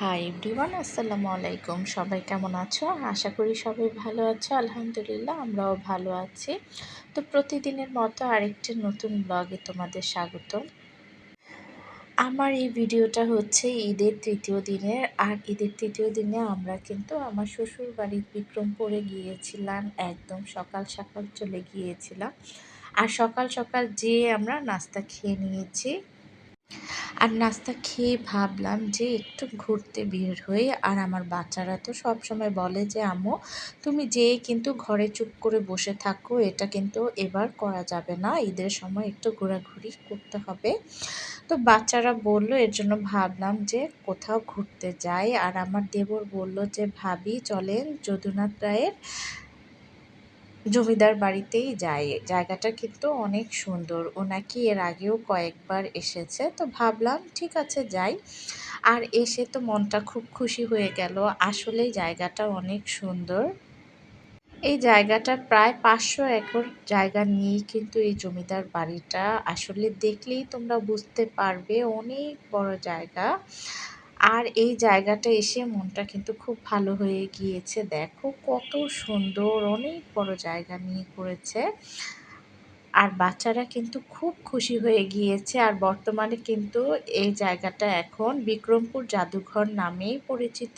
Hi everyone আসসালামু আলাইকুম। সবাই কেমন আছো? আশা করি সবাই ভালো আছো। আলহামদুলিল্লাহ, আমরাও ভালো আছি। তো প্রতিদিনের মতো আরেকটি নতুন ব্লগে তোমাদের স্বাগত আমার এই ভিডিওটা হচ্ছে ঈদের তৃতীয় দিনের। আর ঈদের তৃতীয় দিনে আমরা কিন্তু আমার শ্বশুর বাড়ির বিক্রমপুরে গিয়েছিলাম। একদম সকাল সকাল চলে গিয়েছিলাম। আর সকাল সকাল যেয়ে আমরা নাস্তা খেয়ে নিয়েছি। আর নাস্তা খেয়ে ভাবলাম যে একটু ঘুরতে বের হয়ে আর আমার বাচ্চারা তো সব সময় বলে যে, আম্মু, তুমি যেয়ে কিন্তু ঘরে চুপ করে বসে থাকো, এটা কিন্তু এবার করা যাবে না। ঈদের সময় একটু ঘোরাঘুরি করতে হবে। তো বাচ্চারা বলল, এর জন্য ভাবলাম যে কোথাও ঘুরতে যাই। আর আমার দেবর বলল যে, ভাবি, চলেন যদুনাথ রায়ের জমিদার বাড়িতেই যায়। জায়গাটা কিন্তু অনেক সুন্দর। ও নাকি এর আগেও কয়েকবার এসেছে। তো ভাবলাম, ঠিক আছে, যাই। আর এসে তো মনটা খুব খুশি হয়ে গেল। আসলে জায়গাটা অনেক সুন্দর। এই জায়গাটা প্রায় পাঁচশো একর জায়গা নিয়েই কিন্তু এই জমিদার বাড়িটা। আসলে দেখলেই তোমরা বুঝতে পারবে, অনেক বড় জায়গা। আর এই জায়গাটা এসে মনটা কিন্তু খুব ভালো হয়ে গিয়েছে। দেখো কত সুন্দর, অনেক বড় জায়গা নিয়ে করেছে। আর বাচ্চারা কিন্তু খুব খুশি হয়ে গিয়েছে। আর বর্তমানে কিন্তু এই জায়গাটা এখন বিক্রমপুর জাদুঘর নামেই পরিচিত।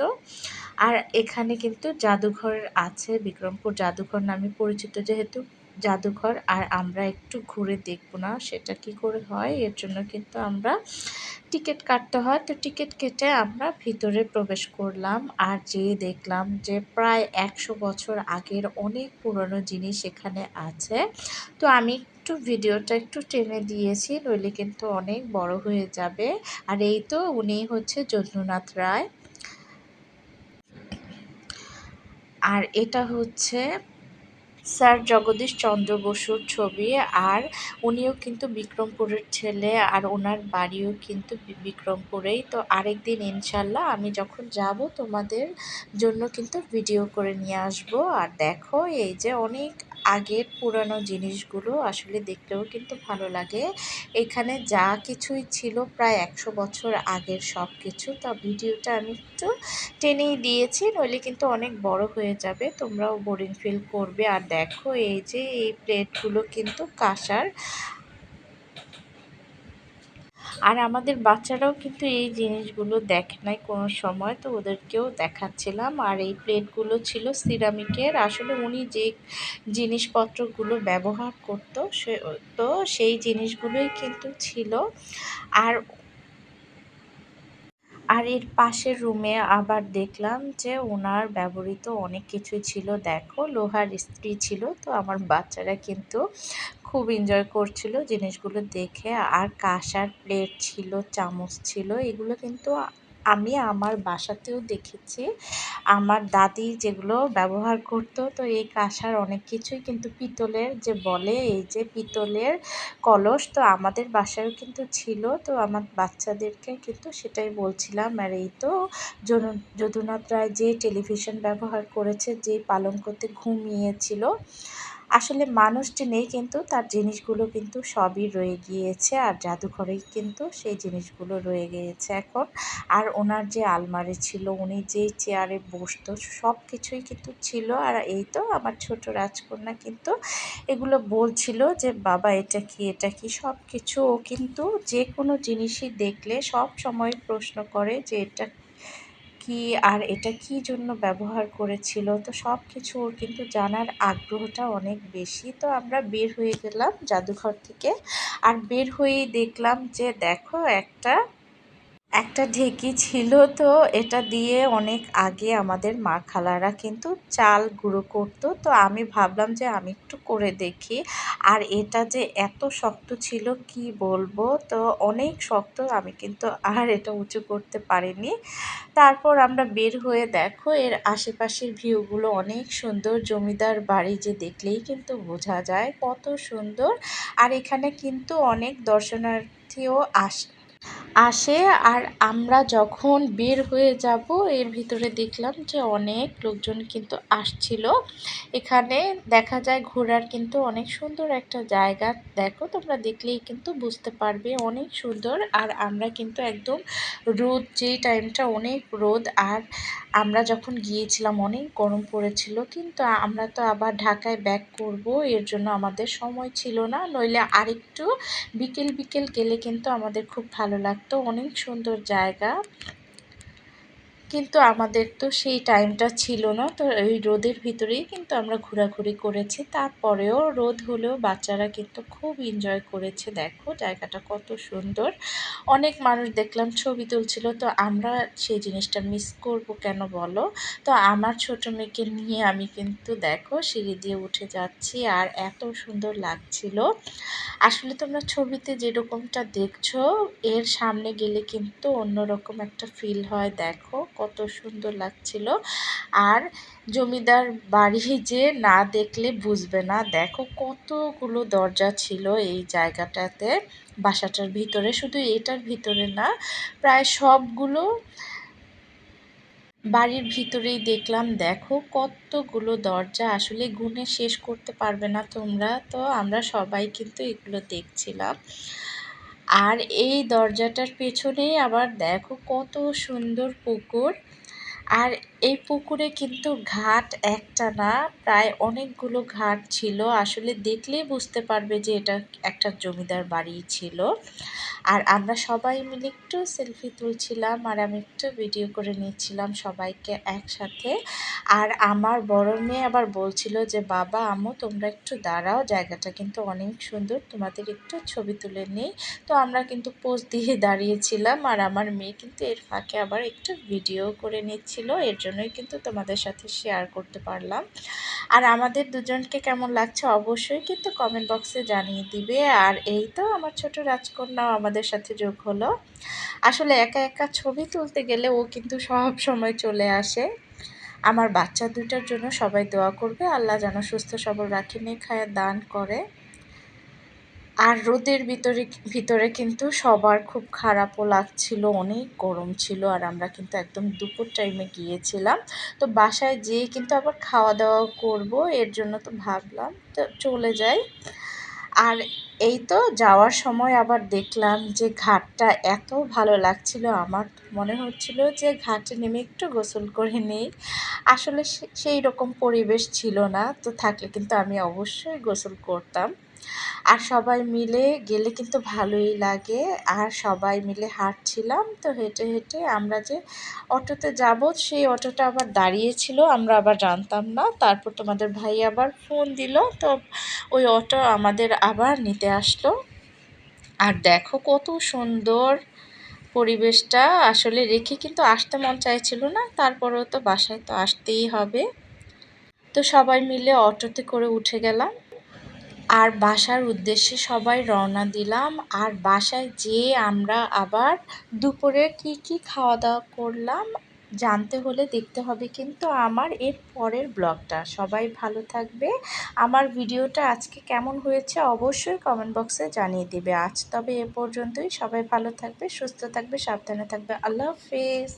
আর এখানে কিন্তু জাদুঘর আছে, বিক্রমপুর জাদুঘর নামে পরিচিত যেহেতু। জাদুঘর আর আমরা একটু ঘুরে দেখব না, সেটা কি করে হয়? এর জন্য কিন্তু আমরা টিকিট কাটতে হয়। তো টিকিট কেটে আমরা ভিতরে প্রবেশ করলাম আর যেয়ে দেখলাম যে প্রায় একশো বছর আগের অনেক পুরনো জিনিস এখানে আছে। তো আমি একটু ভিডিওটা একটু টেনে দিয়েছি, নইলে কিন্তু অনেক বড় হয়ে যাবে। আর এই তো উনি হচ্ছে যদুনাথ রায়। আর এটা হচ্ছে স্যার জগদীশ চন্দ্র বসুর ছবি আর উনিও কিন্তু বিক্রমপুরের ছেলে আর ওনার বাড়িও কিন্তু বিক্রমপুরেই। তো আরেক দিন ইনশাল্লাহ আমি যখন যাব তোমাদের জন্য কিন্তু ভিডিও করে নিয়ে আসব। আর দেখো, এই যে অনেক আগের পুরানো জিনিসগুলো আসলে দেখলেও কিন্তু ভালো লাগে। এখানে যা কিছুই ছিল প্রায় একশো বছর আগের সব কিছু তা ভিডিওটা আমি একটু টেনেই দিয়েছি, নইলে কিন্তু অনেক বড় হয়ে যাবে, তোমরাও বোরিং ফিল করবে। আর দেখো এই যে এই প্লেটগুলো কিন্তু কাঁসার। আর আমাদের বাচ্চারাও কিন্তু এই জিনিসগুলো দেখে নাই কোনো সময়, তো ওদেরকেও দেখাচ্ছিলাম। আর এই প্লেটগুলো ছিল সিরামিকের। আসলে উনি যে জিনিসপত্রগুলো ব্যবহার করতো, সে, তো সেই জিনিসগুলোই কিন্তু ছিল। আর আর এর পাশের রুমে আবার দেখলাম যে ওনার ব্যবহৃত অনেক কিছুই ছিল। দেখো, লোহার স্ত্রী ছিল, তো আমার বাচ্চারা কিন্তু খুব এনজয় করছিল জিনিসগুলো দেখে। আর কাঁসার প্লেট ছিল, চামচ ছিল, এগুলো কিন্তু আমি আমার বাসাতেও দেখেছি। আমার দাদি যেগুলো ব্যবহার করতো, তো এই কাঁসার অনেক কিছুই কিন্তু পিতলের যে বলে, এই যে পিতলের কলস, তো আমাদের বাসায়ও কিন্তু ছিল, তো আমার বাচ্চাদেরকে কিন্তু সেটাই বলছিলাম। আর এই তো যদুনাথ রায় যে টেলিভিশন ব্যবহার করেছে, যে পালঙ্কতে ঘুমিয়েছিল আসলে মানুষটি নেই কিন্তু, তার জিনিসগুলো কিন্তু সবই রয়ে গিয়েছে আর জাদুঘরেই কিন্তু সেই জিনিসগুলো রয়ে গিয়েছে এখন। আর ওনার যে আলমারি ছিল, উনি যে চেয়ারে বসতো সব কিছুই কিন্তু ছিল। আর এই তো আমার ছোট রাজকন্যা কিন্তু এগুলো বলছিল যে, বাবা, এটা কি এটা কি? সব কিছু ও কিন্তু যে কোনো জিনিসই দেখলে সব সময় প্রশ্ন করে যে, এটা কি আর এটা কি জন্য ব্যবহার করেছিল? তো সব কিছু ওর কিন্তু জানার আগ্রহটা অনেক বেশি। তো আমরা বের হয়ে গেলাম জাদুঘর থেকে। আর বের হয়েই দেখলাম যে, দেখো একটা একটা ঢেকি ছিল তো, এটা দিয়ে অনেক আগে আমাদের মা খালারা কিন্তু চাল গুঁড়ো করতো। তো আমি ভাবলাম যে আমি একটু করে দেখি। আর এটা যে এত শক্ত ছিল, কি বলব? তো অনেক শক্ত, আমি কিন্তু আর এটা উঁচু করতে পারিনি। তারপর আমরা বের হয়ে দেখো, এর আশেপাশের ভিউগুলো অনেক সুন্দর। জমিদার বাড়ি যে দেখলেই কিন্তু বোঝা যায় কত সুন্দর। আর এখানে কিন্তু অনেক দর্শনার্থীও আস আসে আর আমরা যখন বের হয়ে যাব, এর ভিতরে দেখলাম যে অনেক লোকজন কিন্তু আসছিল। এখানে দেখা যায় ঘোরার কিন্তু অনেক সুন্দর একটা জায়গা। দেখো, তোমরা দেখলেই কিন্তু বুঝতে পারবে অনেক সুন্দর। আর আমরা কিন্তু একদম রোদ, যেই টাইমটা অনেক রোদ। আর আমরা যখন গিয়েছিলাম, অনেক গরম পড়েছিল। কিন্তু আমরা তো আবার ঢাকায় ব্যাক করব, এর জন্য আমাদের সময় ছিল না। নইলে আরেকটু বিকেল বিকেল গেলে কিন্তু আমাদের খুব ভালো লাগতো। অনেক সুন্দর জায়গা। কিন্তু আমাদের তো সেই টাইমটা ছিল না। তো এই রোদের ভিতরেই কিন্তু আমরা ঘোরাঘুরি করেছি। তারপরেও রোদ হলেও বাচ্চারা কিন্তু খুব এনজয় করেছে। দেখো, জায়গাটা কত সুন্দর। অনেক মানুষ দেখলাম ছবি তুলছিল। তো আমরা সেই জিনিসটা মিস করব কেন বলো? তো আমার ছোট মেয়েকে নিয়ে আমি কিন্তু দেখো সিঁড়ি দিয়ে উঠে যাচ্ছি আর এত সুন্দর লাগছিল। আসলে তোমরা ছবিতে যেরকমটা দেখছ, এর সামনে গেলে কিন্তু অন্যরকম একটা ফিল হয়। দেখো কত সুন্দর লাগছিল। আর জমিদার বাড়ি যে না দেখলে বুঝবে না। দেখো কতগুলো দরজা ছিল এই জায়গাটাতে। বাসাটার ভিতরে, শুধু এটার ভিতরে না, প্রায় সবগুলো বাড়ির ভিতরেই দেখলাম। দেখো কতগুলো দরজা, আসলে গুনে শেষ করতে পারবে না তোমরা। তো আমরা সবাই কিন্তু এগুলো দেখছিলাম। আর এই দরজাটার পেছনেই আবার দেখো কত সুন্দর পুকুর। আর এই পুকুরে কিন্তু ঘাট একটা না, প্রায় অনেকগুলো ঘাট ছিল। আসলে দেখলেই বুঝতে পারবে যে এটা একটা জমিদার বাড়ি ছিল। আর আমরা সবাই মিলে একটু সেলফি তুলছিলাম আর আমি একটু ভিডিও করে নিচ্ছিলাম সবাইকে একসাথে। আর আমার বড় মেয়ে আবার বলছিল যে, বাবা, আম্মু, তোমরা একটু দাঁড়াও, জায়গাটা কিন্তু অনেক সুন্দর, তোমাদের একটু ছবি তুলে নিই। তো আমরা কিন্তু পোজ দিয়ে দাঁড়িয়েছিলাম আর আমার মেয়ে কিন্তু এর ফাঁকে আবার একটু ভিডিও করে নিচ্ছিল, এর জন্যই কিন্তু তোমাদের সাথে শেয়ার করতে পারলাম। আর আমাদের দুজনকে কেমন লাগছে অবশ্যই কিন্তু কমেন্ট বক্সে জানিয়ে দিবে। আর এই তো আমার ছোট রাজকন্যাও আমাদের সাথে যোগ হলো। আসলে একা একা ছবি তুলতে গেলে ও কিন্তু সব সময় চলে আসে। আমার বাচ্চা দুটার জন্য সবাই দোয়া করবে, আল্লাহ যেন সুস্থ, সবল রাখি খায় দান করে। আর রোদের ভিতরে ভিতরে কিন্তু সবার খুব খারাপও লাগছিল, অনেক গরম ছিল, আর আমরা কিন্তু একদম দুপুর টাইমে গিয়েছিলাম। তো বাসায় যেয়ে কিন্তু আবার খাওয়া দাওয়া করব, এর জন্য তো ভাবলাম, তো চলে যাই। আর এই তো যাওয়ার সময় আবার দেখলাম যে ঘাটটা এত ভালো লাগছিল। আমার মনে হচ্ছিল যে ঘাটে নেমে একটু গোসল করে নেই। আসলে সেই রকম পরিবেশ ছিল না। তো থাকলে কিন্তু আমি অবশ্যই গোসল করতাম। আর সবাই মিলে গেলে কিন্তু ভালোই লাগে। আর সবাই মিলে হাঁটছিলাম তো হেঁটে হেঁটে আমরা যে অটোতে যাব, সেই অটোটা আবার দাঁড়িয়েছিল, আমরা আবার জানতাম না। তারপর তোমাদের ভাই আবার ফোন দিল, তো ওই অটো আমাদের আবার নিতে আসলো। আর দেখো কত সুন্দর পরিবেশটা, আসলে রেখে কিন্তু আসতে মন চাইছিল না, তারপরেও তো বাসায় তো আসতেই হবে। তো সবাই মিলে অটোতে করে উঠে গেলাম। আর বাসার উদ্দেশ্যে সবাই রওনা দিলাম। আর বাসায় যেয়ে আমরা আবার দুপুরে কি কি খাওয়া দাওয়া করলাম জানতে হলে দেখতে হবে কিন্তু আমার এর পরের ব্লগটা। সবাই ভালো থাকবে। আমার ভিডিওটা আজকে কেমন হয়েছে অবশ্যই কমেন্ট বক্সে জানিয়ে দিবে। আজ তবে এ পর্যন্তই। সবাই ভালো থাকবে, সুস্থ থাকবে, সাবধানে থাকবে। আল্লাহ হাফেজ।